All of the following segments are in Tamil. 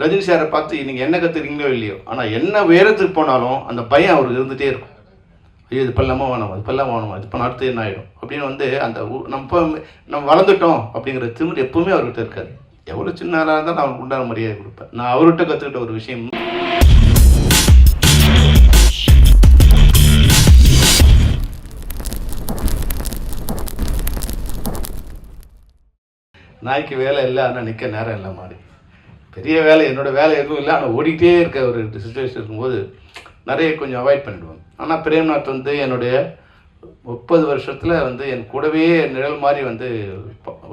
ரஜினி சாரை பார்த்து நீங்கள் என்ன கற்றுக்கிறீங்களோ இல்லையோ? ஆனால் என்ன உயரத்துக்கு போனாலும் அந்த பயம் அவருக்கு இருந்துகிட்டே இருக்கும். ஐயோ இது பல்லாம வேணும்? அது பல்லாம வேணும்? இது பண்ண அடுத்து என்ன ஆகிடும் அப்படின்னு வந்து அந்த நம்ம நம்ம வளர்ந்துட்டோம் அப்படிங்கிற திமிர் எப்பவுமே அவர்கிட்ட இருக்காது. எவ்வளோ சின்னாராக இருந்தால் இருந்தாலும் நான் அவனுக்கு உண்டான மரியாதை கொடுப்பேன். நான் அவர்கிட்ட கற்றுக்கிட்ட ஒரு விஷயம் நாய்க்கு வேலை இல்லை ஆனால் நிற்க நேரம் இல்லை மாதிரி பெரிய வேலை என்னோட வேலை எதுவும் இல்லை. ஆனால் ஓடிட்டே இருக்க ஒரு சுச்சுவேஷன் இருக்கும்போது நிறைய கொஞ்சம் அவாய்ட் பண்ணிடுவேன் ஆனால் பிரேம்நாத் வந்து என்னுடைய முப்பது வருஷத்தில் வந்து என் கூடவே நிழல் மாதிரி வந்து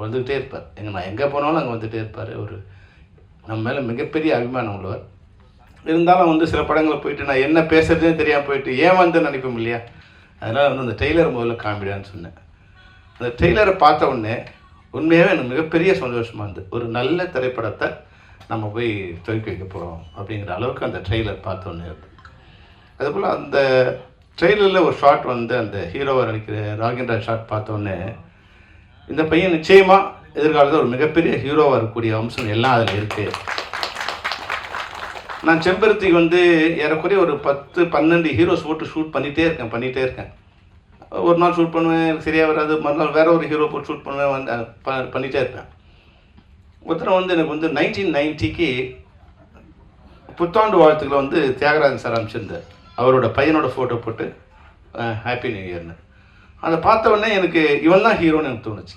வந்துகிட்டே வந்துக்கிட்டே இருப்பார். எங்கே நான் எங்கே போனாலும் அங்கே வந்துகிட்டே இருப்பார். ஒரு நம்ம மேலே மிகப்பெரிய அபிமானம் உள்ளவர். இருந்தாலும் வந்து சில படங்களில் போயிட்டு நான் என்ன பேசுகிறதே தெரியாமல் போயிட்டு ஏன் வந்து நினைப்போம் இல்லையா? அதனால் வந்து அந்த டெய்லர் முதல்ல காமிடான்னு சொன்னேன். அந்த டெய்லரை பார்த்த உடனே உண்மையாகவே எனக்கு மிகப்பெரிய சந்தோஷமாக இருந்தது. ஒரு நல்ல திரைப்படத்தை நம்ம போய் துவக்கி வைக்க போகிறோம் அப்படிங்கிற அளவுக்கு அந்த ட்ரெய்லர் பார்த்தோன்னே இருக்குது அதுபோல் அந்த ட்ரெய்லரில் ஒரு ஷாட் வந்து அந்த ஹீரோவை நடிக்கிற ராகேந்திரா ஷாட் பார்த்தோன்னே இந்த பையன் நிச்சயமாக எதிர்காலத்தில் ஒரு மிகப்பெரிய ஹீரோவாக இருக்கக்கூடிய அம்சம் எல்லாம் அதில் இருக்குது நான் செம்பருத்திக்கு வந்து ஏறக்குறைய ஒரு பத்து பன்னெண்டு ஹீரோஸ் போட்டு ஷூட் பண்ணிகிட்டே இருக்கேன் பண்ணிகிட்டே இருக்கேன். ஒரு நாள் ஷூட் பண்ணுவேன் சரியாக வராது. மறுநாள் வேறு ஒரு ஹீரோ போட்டு ஷூட் பண்ணுவேன் வந்து ப- பண்ணிகிட்டே இருப்பேன். உத்தரம் வந்து எனக்கு வந்து நைன்டீன் நைன்ட்டிக்கு புத்தாண்டு வாழ்த்துக்களை வந்து தியாகராஜன் சார் அனுப்பிச்சிருந்தார். அவரோட பையனோட ஃபோட்டோ போட்டு ஹாப்பி நியூ இயர்னு அதை பார்த்த உடனே எனக்கு இவன் தான் ஹீரோன்னு எனக்கு தோணுச்சு.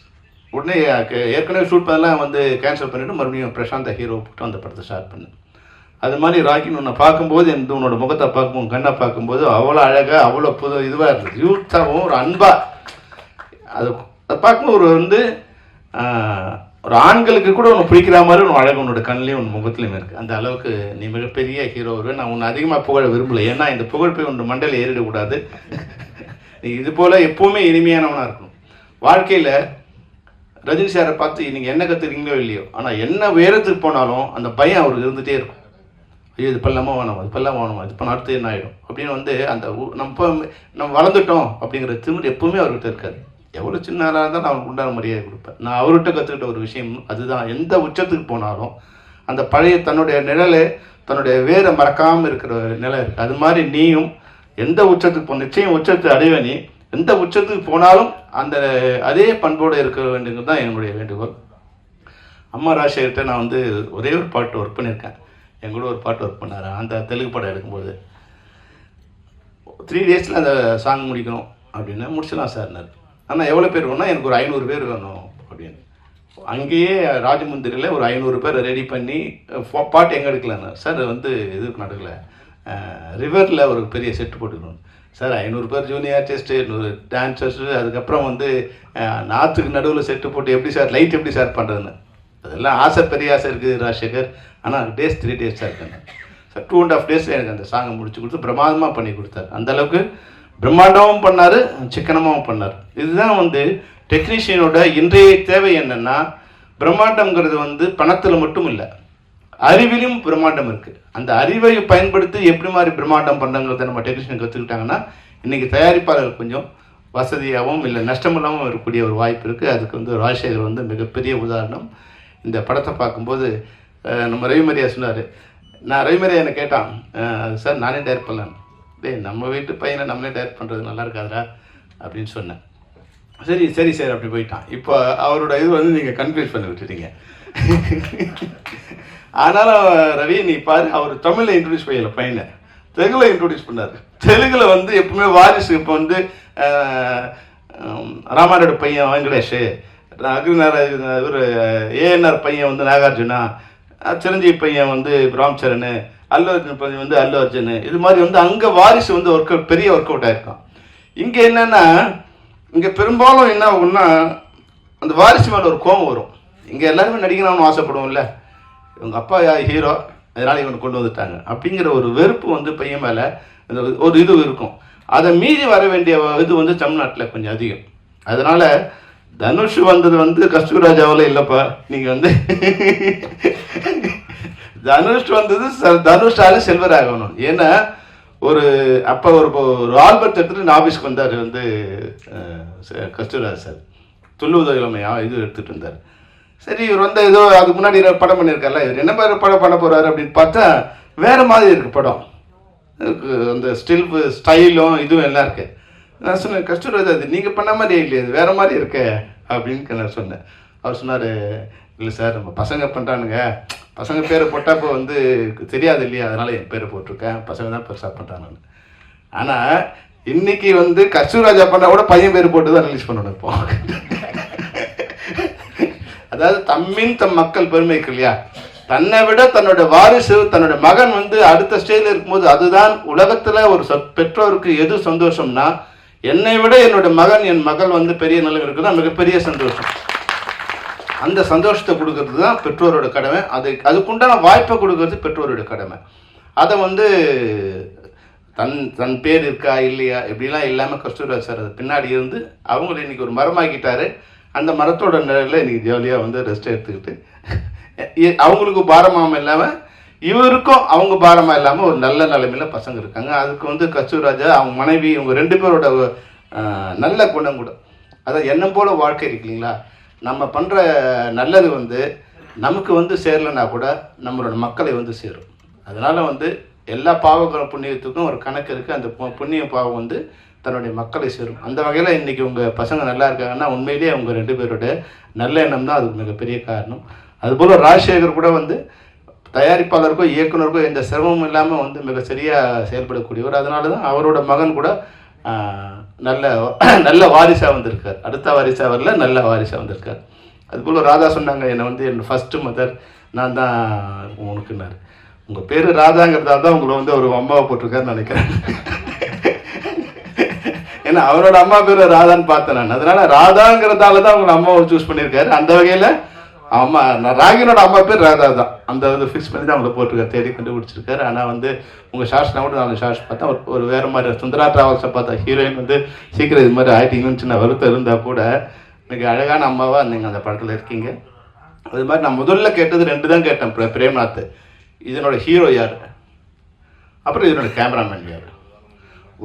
உடனே எனக்கு ஏற்கனவே ஷூட் பண்ணலாம் வந்து கேன்சல் பண்ணிவிட்டு மறுபடியும் பிரசாந்த ஹீரோ போட்டு அந்த படத்தை ஸ்டார்ட் பண்ணேன். அது மாதிரி ராக்கின் உன்னை பார்க்கும்போது எந்த உன்னோட முகத்தை பார்க்கும்போது கண்ணை பார்க்கும்போது அவ்வளோ அழகாக அவ்வளோ புது இதுவாக இருந்தது. யூத்தாகவும் ஒரு அன்பாக அது அதை பார்க்கும்போது ஒரு வந்து ஒரு ஆண்களுக்கு கூட உன்னை பிடிக்கிற மாதிரி உன் அழகு உன்னோட கண்ணிலையும் உன் முகத்துலையும் இருக்குது அந்த அளவுக்கு நீ மிகப்பெரிய ஹீரோ நான் உன்னை அதிகமாக புகழ விரும்பலை. ஏன்னா இந்த புகழ் போய் உன் மண்டல ஏறிடக்கூடாது. நீ இது போல் எப்போவுமே இனிமையானவனாக இருக்கணும். வாழ்க்கையில் ரஜினி சாரை பார்த்து நீங்கள் என்ன கற்றுக்கிறீங்களோ இல்லையோ ஆனால் என்ன உயரத்துக்கு போனாலும் அந்த பயம் அவருக்கு இருந்துகிட்டே இருக்கும். ஐயோ இது பல்லாம வேணாமா அது பல்லாம வேணாமா இது பண்ண அடுத்து என்ன ஆகிடும் அப்படின்னு வந்து அந்த நம்ம நம்ம வளர்ந்துட்டோம் அப்படிங்கிற திமிர் எப்பவுமே அவர்கிட்ட இருக்காது. எவ்வளோ சின்ன ஆளாக இருந்தாலும் நான் அவனுக்கு உண்டான மரியாதை கொடுப்பேன். நான் அவர்கிட்ட கற்றுக்கிட்ட ஒரு விஷயம் அதுதான். எந்த உச்சத்துக்கு போனாலும் அந்த பழைய தன்னுடைய நிழலை தன்னுடைய வேரை மறக்காமல் இருக்கிற நிலை இருக்குது அது மாதிரி நீயும் எந்த உச்சத்துக்கு போ நிச்சயம் உச்சத்தை அடைவ நீ. எந்த உச்சத்துக்கு போனாலும் அந்த அதே பண்போடு இருக்க வேண்டியது தான் என்னுடைய வேண்டுகோள். அம்மா ராஜசேகர்கிட்ட நான் வந்து ஒரே ஒரு பாட்டு ஒர்க் பண்ணியிருக்கேன். என் கூட ஒரு பாட்டு ஒர்க் பண்ணார். அந்த தெலுங்கு படம் எடுக்கும்போது. த்ரீ டேஸில் அந்த சாங் முடிக்கணும் அப்படின்னு முடிச்சிடலாம் சார்னார் ஆனால் எவ்வளோ பேர் வேணும் எனக்கு ஒரு ஐநூறு பேர் வேணும் அப்படின்னு. அங்கேயே ராஜமந்திரியில் ஒரு ஐநூறு பேர் ரெடி பண்ணி ஃபோ- பாட்டு எங்கே எடுக்கலான்னு சார் வந்து இதுக்கு நடக்கல. ரிவரில் ஒரு பெரிய செட்டு போட்டுக்கணும். சார் ஐநூறு பேர் ஜூனியர் ஆர்டிஸ்ட்டு நூறு டான்ஸர்ஸு அதுக்கப்புறம் வந்து நாற்றுக்கு நடுவில் செட்டு போட்டு எப்படி சார் லைட் எப்படி சார் பண்ணுறதுன்னு அதெல்லாம் ஆசை பெரிய ஆசை இருக்குது ராஜசேகர். ஆனால் டேஸ் த்ரீ டேஸ் தான் இருக்குங்க சார் டூ அண்ட் ஆஃப் டேஸில் எனக்கு அந்த சாங்கை முடிச்சு கொடுத்து பிரமாதமாக பண்ணி கொடுத்தாரு. அந்தளவுக்கு பிரம்மாண்டமும் பண்ணார் சிக்கனமாகவும் பண்ணார். இதுதான் வந்து டெக்னீஷியனோட இன்றைய தேவை என்னென்னா பிரம்மாண்டம்ங்கிறது வந்து பணத்தில் மட்டும் இல்லை அறிவிலும் பிரம்மாண்டம் இருக்குது அந்த அறிவை பயன்படுத்தி எப்படி மாதிரி பிரம்மாண்டம் பண்ணுங்கிறத நம்ம டெக்னீஷியன் கற்றுக்கிட்டாங்கன்னா இன்றைக்கி தயாரிப்பாளர் கொஞ்சம் வசதியாகவும் இல்லை நஷ்டமில்லாமல் இருக்கக்கூடிய ஒரு வாய்ப்பு இருக்குது அதுக்கு வந்து ராஜசேகர் வந்து மிகப்பெரிய உதாரணம். இந்த படத்தை பார்க்கும்போது நம்ம ரவிமரியா சொன்னார். நான் ரவிமரியா என்னை கேட்டான் சார் நானே டேர் பண்ணலான்னு டேய் நம்ம வீட்டு பையனை நம்மளே டைரக்ட் பண்ணுறது நல்லா இருக்காதுடா அப்படின்னு சொன்னேன். சரி சரி சார் அப்படி போயிட்டான். இப்போ அவரோட இது வந்து நீங்கள் கன்ஃபியூஸ் பண்ணி விட்டுட்டீங்க. ஆனாலும் ரவி நீ பாரு அவர் தமிழில் இன்ட்ரடியூஸ் பண்ணல பையனை. தெலுங்குல இன்ட்ரடியூஸ் பண்ணார். தெலுங்கில் வந்து எப்பவுமே வாரிசு இப்போ வந்து ராமாரோட பையன் வெங்கடேஷ். அக்னிநாராயண இவர் ஏஎன்ஆர் பையன் வந்து நாகார்ஜுனா. சிரஞ்சீவி பையன் வந்து ராம் சரண் அல்லு அர்ஜுன் வந்து அல்லு அர்ஜுன் இது மாதிரி வந்து அங்கே வாரிசு வந்து ஒர்க் அவுட் பெரிய ஒர்க் அவுட் ஆயிருக்கான் இங்கே என்னென்னா இங்கே பெரும்பாலும் என்ன ஆகும்னா அந்த வாரிசு மேலே ஒரு கோபம் வரும். இங்கே எல்லாருமே நடிக்கணும்னு ஆசைப்படுவோம்ல. இவங்க அப்பா ஹீரோ. அதனால இவனை கொண்டு வந்துட்டாங்க. அப்படிங்கிற ஒரு வெறுப்பு வந்து பையன் மேலே அந்த ஒரு இது இருக்கும். அதை மீறி வர வேண்டிய இது வந்து தமிழ்நாட்டில் கொஞ்சம் அதிகம். அதனால தனுஷ் வந்தது வந்து கஸ்தூராஜாவில் இல்லைப்பா. நீங்கள் வந்து தனுஷ் வந்தது ச- தனுஷால செல்வராகவனும் ஏன்னா ஒரு அப்போ ஒரு ஒரு ஆல்பர்ட் எடுத்துட்டு நான் ஆஃபீஸ்க்கு வந்தார் வந்து கஸ்தூராஜ் சார். துள்ளுவதோ இது எடுத்துகிட்டு இருந்தார் சரி இவர் வந்து ஏதோ அதுக்கு முன்னாடி படம் பண்ணியிருக்கார்ல இவர் என்ன மாதிரி படம் பண்ண போறாரு அப்படின்னு பார்த்தா வேற மாதிரி இருக்கு படம். அந்த ஸ்டில் ஸ்டைலும் இதுவும் எல்லாம் இருக்கு. நான் சொன்னேன் கஸ்தூராஜ் அது நீங்கள் பண்ண மாதிரி இல்லையே அது வேற மாதிரி இருக்கே அப்படின்னு நான் சொன்னேன். அவர் சொன்னார் இல்லை சார் நம்ம பசங்க பண்ணுறானுங்க பசங்க பேரை போட்டால் இப்போ வந்து தெரியாது இல்லையா? அதனால என் பேரை போட்டிருக்கேன். பசங்க தான் பெருசாக பண்ணுறாங்க ஆனால் இன்னைக்கு வந்து கஸ்தூராஜா பண்ணால் கூட பையன் பேர் போட்டு தான் ரிலீஸ் பண்ணணும் இப்போ. அதாவது தம்மின் தம் மக்கள் பெருமை இருக்கு இல்லையா? தன்னை விட தன்னோட வாரிசு தன்னோட மகன் வந்து அடுத்த ஸ்டேஜில் இருக்கும்போது அதுதான் உலகத்தில் ஒரு சொ- பெற்றோருக்கு எது சந்தோஷம்னா என்னை விட என்னோட மகன் என் மகள் வந்து பெரிய நிலைமை இருக்குன்னா மிகப்பெரிய சந்தோஷம். அந்த சந்தோஷத்தை கொடுக்கறது தான் பெற்றோரோட கடமை. அது அதுக்குண்டான வாய்ப்பை கொடுக்கறது பெற்றோரோட கடமை. அதை வந்து தன் தன் பேர் இருக்கா இல்லையா இப்படிலாம் இல்லாமல் கஸ்தூரிராஜ் சார் அது பின்னாடி இருந்து அவங்கள இன்றைக்கி ஒரு மரமாக்கிட்டாரு. அந்த மரத்தோட நிழலில் இன்றைக்கி ஜாலியாக வந்து ரெஸ்ட் எடுத்துக்கிட்டு அவங்களுக்கு பாரமாம இல்லாமல் இவருக்கும் அவங்க பாரமாக இல்லாமல் ஒரு நல்ல நிலைமையில் பசங்க இருக்காங்க. அதுக்கு வந்து கஸ்தூராஜா அவங்க மனைவி இவங்க ரெண்டு பேரோட நல்ல குணம் கூட. அதான் எண்ணம் போல் வாழ்க்கை இருக்கு இல்லைங்களா? நம்ம பண்ணுற நல்லது வந்து நமக்கு வந்து சேரலைன்னா கூட நம்மளோட மக்களை வந்து சேரும். அதனால் வந்து எல்லா பாவ புண்ணியத்துக்கும் ஒரு கணக்கு இருக்குது அந்த பு- புண்ணிய பாவம் வந்து தன்னுடைய மக்களை சேரும். அந்த வகையில் இன்றைக்கி உங்கள் பசங்க நல்லா இருக்காங்கன்னா உண்மையிலேயே அவங்க ரெண்டு பேரோட நல்ல எண்ணம் தான் அதுக்கு மிகப்பெரிய காரணம். அதுபோல் ராஜசேகர் கூட வந்து தயாரிப்பாளருக்கோ இயக்குனருக்கோ எந்த சிரமமும் இல்லாமல் வந்து மிக சரியாக செயல்படக்கூடியவர். அதனால தான் அவரோட மகன் கூட நல்ல நல்ல வாரிசாக வந்திருக்கார். அடுத்த வாரிசாக வரல நல்ல வாரிசாக வந்திருக்கார். அதுபோல் ராதா சொன்னாங்க என்னை வந்து என் ஃபஸ்ட்டு மதர் நான் தான் உனக்குன்னாரு. உங்கள் பேர் ராதாங்கிறதால தான் உங்களை வந்து ஒரு அம்மாவை போட்டிருக்காருன்னு நினைக்கிறேன். ஏன்னா அவரோட அம்மா பேர் ராதான்னு பார்த்தேன் நான். அதனால் ராதாங்கிறதால தான் உங்களை அம்மாவை சூஸ் பண்ணியிருக்காரு. அந்த வகையில் அம்மா நான் ராகினோட அம்மா பேர் ராதா தான். அந்த வந்து ஃபிக்ஸ் பண்ணி தான் அவங்களை போட்டிருக்காரு தேடி கண்டுபிடிச்சிருக்காரு. ஆனால் வந்து உங்கள் ஷார்ட்ஸ் நான் கூட நான் ஷார்ட்ஸ் பார்த்தேன் ஒரு ஒரு வேறு மாதிரி சுந்தரா ட்ராவல்ஸை பார்த்தா ஹீரோயின் வந்து சீக்கிரம் இது மாதிரி ஆகிட்டீங்கன்னு சின்ன வருத்தம் இருந்தால் கூட மிக அழகான அம்மாவாக நீங்கள் அந்த படத்தில் இருக்கீங்க. அது மாதிரி நான் முதல்ல கேட்டது ரெண்டு தான் கேட்டேன். பிரேம்நாத். இதனோட ஹீரோ யார்? அப்புறம் இதனோட கேமராமேன் யார்?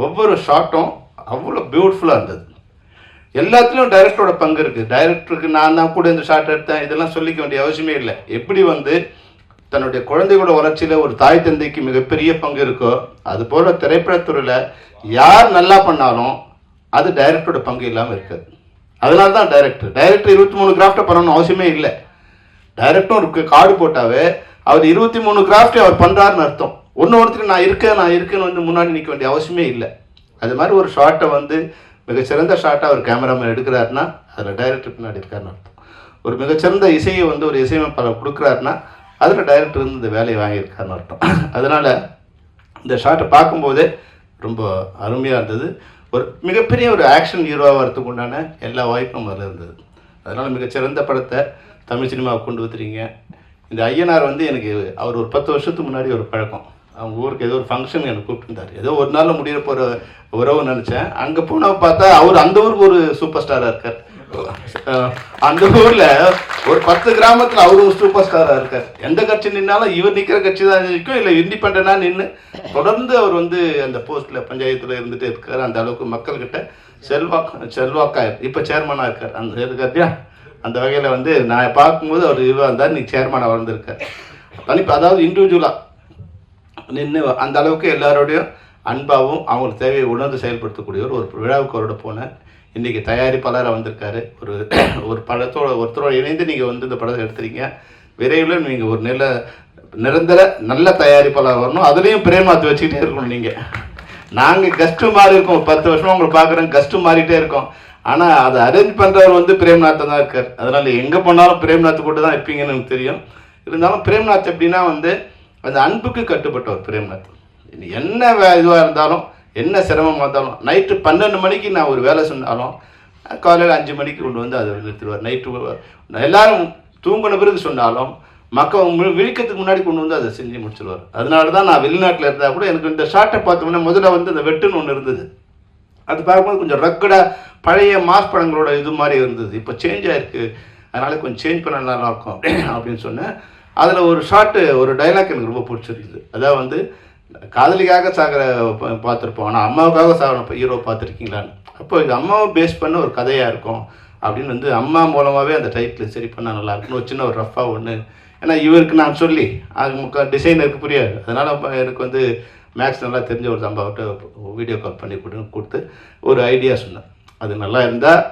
ஒவ்வொரு ஷாட்டும் அவ்வளோ பியூட்டிஃபுல்லாக இருந்தது. எல்லாத்துலேயும் டைரக்டரோட பங்கு இருக்குது டைரக்டருக்கு நான் தான் கூட இந்த ஷார்ட் எடுத்தேன். இதெல்லாம் சொல்லிக்க வேண்டிய அவசியமே இல்லை. எப்படி வந்து தன்னுடைய குழந்தைகளோட வளர்ச்சியில் ஒரு தாய் தந்தைக்கு மிகப்பெரிய பங்கு இருக்கோ அது போல திரைப்படத்துறையில் யார் நல்லா பண்ணாலும் அது டைரக்டரோட பங்கு இல்லாமல் இருக்காது. அதனால தான் டைரக்டர் டைரக்டர் இருபத்தி மூணு கிராஃப்டை பண்ணணும் அவசியமே இல்லை. டைரக்டரும் இருக்கு கார்டு போட்டாவே அவர் இருபத்தி மூணு கிராஃப்டை அவர் பண்ணுறாருன்னு அர்த்தம். ஒன்று ஒருத்தர் நான் இருக்கேன் நான் இருக்கேன்னு வந்து முன்னாடி நிற்க வேண்டிய அவசியமே இல்லை. அது மாதிரி ஒரு ஷார்ட்டை வந்து மிகச்சிறந்த ஷாட்டாக அவர் கேமராமேன் எடுக்கிறாருன்னா அதில் டைரக்டர் பின்னாடி இருக்காருன்னு அர்த்தம். ஒரு மிகச்சிறந்த இசையை வந்து ஒரு இசையமைப்பாளர் கொடுக்குறாருன்னா அதில் டைரக்டர் வந்து இந்த வேலையை வாங்கியிருக்காருன்னு அர்த்தம். அதனால் இந்த ஷாட்டை பார்க்கும்போதே ரொம்ப அருமையாக இருந்தது. ஒரு மிகப்பெரிய ஒரு ஆக்ஷன் ஹீரோவாக வரத்துக்கு உண்டான எல்லா வாய்ப்பும் அதில் இருந்தது. அதனால் மிகச்சிறந்த படத்தை தமிழ் சினிமாவுக்கு கொண்டு வந்துறீங்க இந்த ஐயனார் வந்து எனக்கு அவர் ஒரு பத்து வருஷத்துக்கு முன்னாடி ஒரு பழக்கம். அவங்க ஊருக்கு ஏதோ ஒரு ஃபங்க்ஷன் எனக்கு கூப்பிட்டுருந்தார். ஏதோ ஒரு நாள் முடிய போகிற உறவு நினச்சேன். அங்கே போனால் பார்த்தா அவர் அந்த ஊருக்கு ஒரு சூப்பர் ஸ்டாராக இருக்கார் அந்த ஊரில் ஒரு பத்து கிராமத்தில் அவரு ஒரு சூப்பர் ஸ்டாராக இருக்கார். எந்த கட்சி நின்னாலும் இவர் நிற்கிற கட்சி தான் நிற்கும் இல்லை இண்டிபெண்டா நின்று தொடர்ந்து அவர் வந்து அந்த போஸ்ட்டில் பஞ்சாயத்தில் இருந்துகிட்டே இருக்கார். அந்த அளவுக்கு மக்கள்கிட்ட செல்வாக்கு செல்வாக்கா இப்போ சேர்மனாக இருக்கார். அந்த இருக்காருயா அந்த வகையில் வந்து நான் பார்க்கும்போது அவர் இதுவாக இருந்தார் நீ சேர்மனாக வளர்ந்துருக்கார் தனிப்பு அதாவது இண்டிவிஜுவலாக நின்று அந்த அளவுக்கு எல்லாரோடையும் அன்பாகவும் அவங்களுக்கு தேவையை உணர்ந்து செயல்படுத்தக்கூடியவர் ஒரு விழாவுக்கு அவரோட போனேன் இன்றைக்கி தயாரிப்பாளராக வந்திருக்காரு. ஒரு ஒரு படத்தோட ஒருத்தரோட இணைந்து நீங்கள் வந்து இந்த படத்தை எடுத்துறீங்க. விரைவில் நீங்கள் ஒரு நில நிரந்தர நல்ல தயாரிப்பாளர் வரணும். அதுலேயும் பிரேமாத்து வச்சுக்கிட்டே இருக்கணும் நீங்கள் நாங்கள் கஸ்ட்டு மாறி இருக்கோம். பத்து வருஷமாக உங்களை பார்க்குறோம் கஸ்ட்டு மாறிட்டே இருக்கோம். ஆனால் அதை அரேஞ்ச் பண்ணுறவர் வந்து பிரேம்நாத் தான் இருக்கார். அதனால் எங்கே போனாலும் பிரேம்நாத் கூட தான் இருப்பீங்கன்னு எனக்கு தெரியும். இருந்தாலும் பிரேம்நாத் எப்படின்னா வந்து அந்த அன்புக்கு கட்டுப்பட்டவர் பிரேம்நாத் இனி என்ன இதுவாக இருந்தாலும் என்ன சிரமமாக இருந்தாலும் நைட்டு பன்னெண்டு மணிக்கு நான் ஒரு வேலை சொன்னாலும் காலையில் அஞ்சு மணிக்கு கொண்டு வந்து அதை நிறுத்திடுவார். நைட்டு எல்லாரும் தூங்கின பிறகு சொன்னாலும் மக்கள் விழிக்கிறதுக்கு முன்னாடி கொண்டு வந்து அதை செஞ்சு முடிச்சிடுவார். அதனால தான் நான் வெளிநாட்டில் இருந்தால் கூட எனக்கு இந்த ஷார்ட்டை பார்த்தோம்னா முதல்ல வந்து இந்த வெட்டுன்னு ஒன்று இருந்தது. அது பார்க்கும்போது கொஞ்சம் ரக்கடாக பழைய மாஸ் படங்களோட இது மாதிரி இருந்தது. இப்போ சேஞ்ச் ஆயிருக்கு. அதனால கொஞ்சம் சேஞ்ச் பண்ண நல்லாயிருக்கும் அப்படின்னு சொன்னேன். அதில் ஒரு ஷார்ட்டு ஒரு டைலாக் எனக்கு ரொம்ப பிடிச்சிருந்தது. அதாவது வந்து காதலிக்காக சாகிற பார்த்துருப்போம். ஆனால் அம்மாவுக்காக சாகிற ஹீரோ பார்த்துருக்கீங்களான்னு. அப்போ இது அம்மாவை பேஸ் பண்ண ஒரு கதையாக இருக்கும். அப்படின்னு வந்து அம்மா மூலமாகவே அந்த டைட்டில் சரி பண்ணால் நல்லா இருக்குன்னு ஒரு சின்ன ஒரு ரஃபாக ஒன்று ஏன்னா இவருக்கு நான் சொல்லி அது முக்கா டிசைனருக்கு புரியாது. அதனால் எனக்கு வந்து மேக்ஸ் நல்லா தெரிஞ்ச ஒரு சம்பாவிட்ட வீடியோ கால் பண்ணி கொடுன்னு கொடுத்து ஒரு ஐடியா சொன்னேன். அது நல்லா இருந்தால்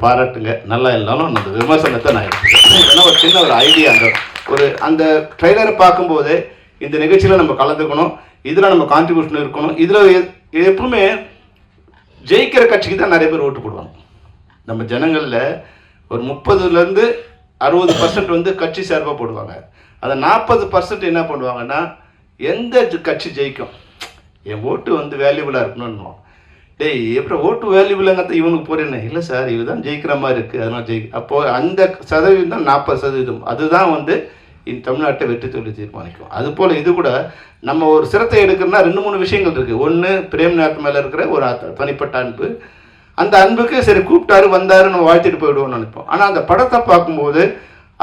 பாராட்டுங்க. நல்லா இருந்தாலும் அந்த விமர்சனத்தை நான் எடுத்துக்கிறேன். ஏன்னா ஒரு சின்ன ஒரு ஐடியா அந்த ஒரு அந்த ட்ரெய்லரை பார்க்கும்போது இந்த நிகழ்ச்சியில் நம்ம கலந்துக்கணும் இதில் நம்ம கான்ட்ரிபியூஷன் இருக்கணும் இதில் எப்பவுமே ஜெயிக்கிற கட்சிக்கு தான் நிறைய பேர் ஓட்டு போடுவாங்க. நம்ம ஜனங்களில் ஒரு முப்பதுலேருந்து அறுபது பர்சன்ட் வந்து கட்சி சார்பாக போடுவாங்க. அதை நாற்பது பர்சன்ட் என்ன பண்ணுவாங்கன்னா எந்த கட்சி ஜெயிக்கும்? என் ஓட்டு வந்து வேல்யூபிளாக இருக்கணும்னு டேய் எப்படி ஓட்டு வேல்யூபிளாங்கிறத இவனுக்கு போறேன்னு இல்லை சார் இவர் தான் ஜெயிக்கிற மாதிரி இருக்குது அதனால் ஜெயிக்க அப்போது அந்த சதவீதம் தான் நாற்பது சதவீதம். அதுதான் வந்து தமிழ்நாட்டை வெற்றி தோல்வி தீர்மானிக்கும். அதுபோல் இது கூட நம்ம ஒரு சிரத்தை எடுக்கிறோம்னா ரெண்டு மூணு விஷயங்கள் இருக்குது ஒன்று பிரேம்நாத் மேலே இருக்கிற ஒரு தனிப்பட்ட அன்பு. அந்த அன்புக்கு சரி கூப்பிட்டாரு வந்தாரு நம்ம வாழ்த்திட்டு போயிடுவோம்னு நினைப்போம். ஆனால் அந்த படத்தை பார்க்கும்போது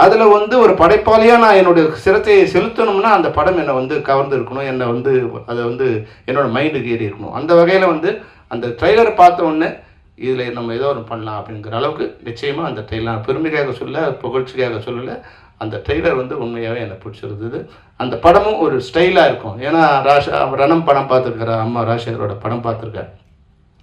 அதில் வந்து ஒரு படைப்பாளியாக நான் என்னுடைய சிரத்தையை செலுத்தணும்னா அந்த படம் என்னை வந்து கவர்ந்து இருக்கணும் என்னை வந்து அதை வந்து என்னோடய மைண்டுக்கு ஏறி இருக்கணும் அந்த வகையில் வந்து அந்த ட்ரெய்லரை பார்த்த உடனே இதில் நம்ம ஏதோ ஒன்று பண்ணலாம் அப்படிங்கிற அளவுக்கு நிச்சயமாக அந்த ட்ரெய்லர் பெருமைக்காக சொல்ல புகழ்ச்சிக்காக சொல்லலை. அந்த ட்ரெய்லர் வந்து உண்மையாகவே எனக்கு பிடிச்சிருந்தது. அந்த படமும் ஒரு ஸ்டைலாக இருக்கும். ஏன்னா ராஷா ரணம் படம் பார்த்துருக்காரு அம்மா ராஷேகரோட படம் பார்த்துருக்கேன்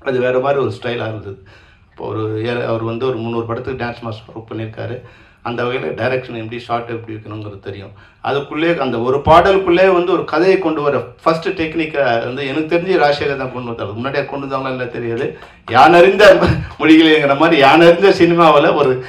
அது வேறு மாதிரி ஒரு ஸ்டைலாக இருந்தது. இப்போ ஒரு ஏ- அவர் வந்து ஒரு முந்நூறு படத்துக்கு டான்ஸ் மாஸ்டர் ஒர்க் பண்ணியிருக்காரு. அந்த வகையில் டைரக்ஷன் எப்படி ஷார்ட் எப்படி வைக்கணுங்கிறது தெரியும். அதுக்குள்ளே அந்த ஒரு பாடலுக்குள்ளே வந்து ஒரு கதையை கொண்டு வர ஃபஸ்ட்டு டெக்னிக்கை வந்து எனக்கு தெரிஞ்சு ராஜசேகர் தான் கொண்டு வந்தார். முன்னாடியே கொண்டு வந்தாங்களா இல்லை தெரியாது. யானறிந்த மொழிகளேங்கிற மாதிரி யானறிந்த சினிமாவில் ஒரு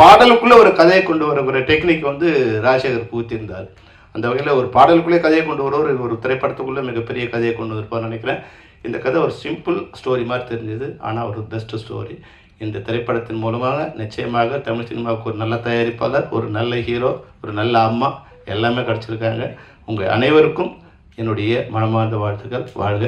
பாடலுக்குள்ளே ஒரு கதையை கொண்டு வர ஒரு டெக்னிக் வந்து ராஜசேகர் பூத்திருந்தார் அந்த வகையில் ஒரு பாடலுக்குள்ளே கதையை கொண்டு வரவர் ஒரு திரைப்படத்துக்குள்ளே மிகப்பெரிய கதையை கொண்டு வருப்பார்னு நினைக்கிறேன். இந்த கதை ஒரு சிம்பிள் ஸ்டோரி மாதிரி தெரிஞ்சது ஆனால் ஒரு பெஸ்ட் ஸ்டோரி இந்த திரைப்படத்தின் மூலமாக நிச்சயமாக தமிழ் சினிமாவுக்கு ஒரு நல்ல தயாரிப்பாளர் ஒரு நல்ல ஹீரோ ஒரு நல்ல அம்மா எல்லாமே கிடச்சிருக்காங்க. உங்கள் அனைவருக்கும் என்னுடைய மனமார்ந்த வாழ்த்துக்கள். வாழ்க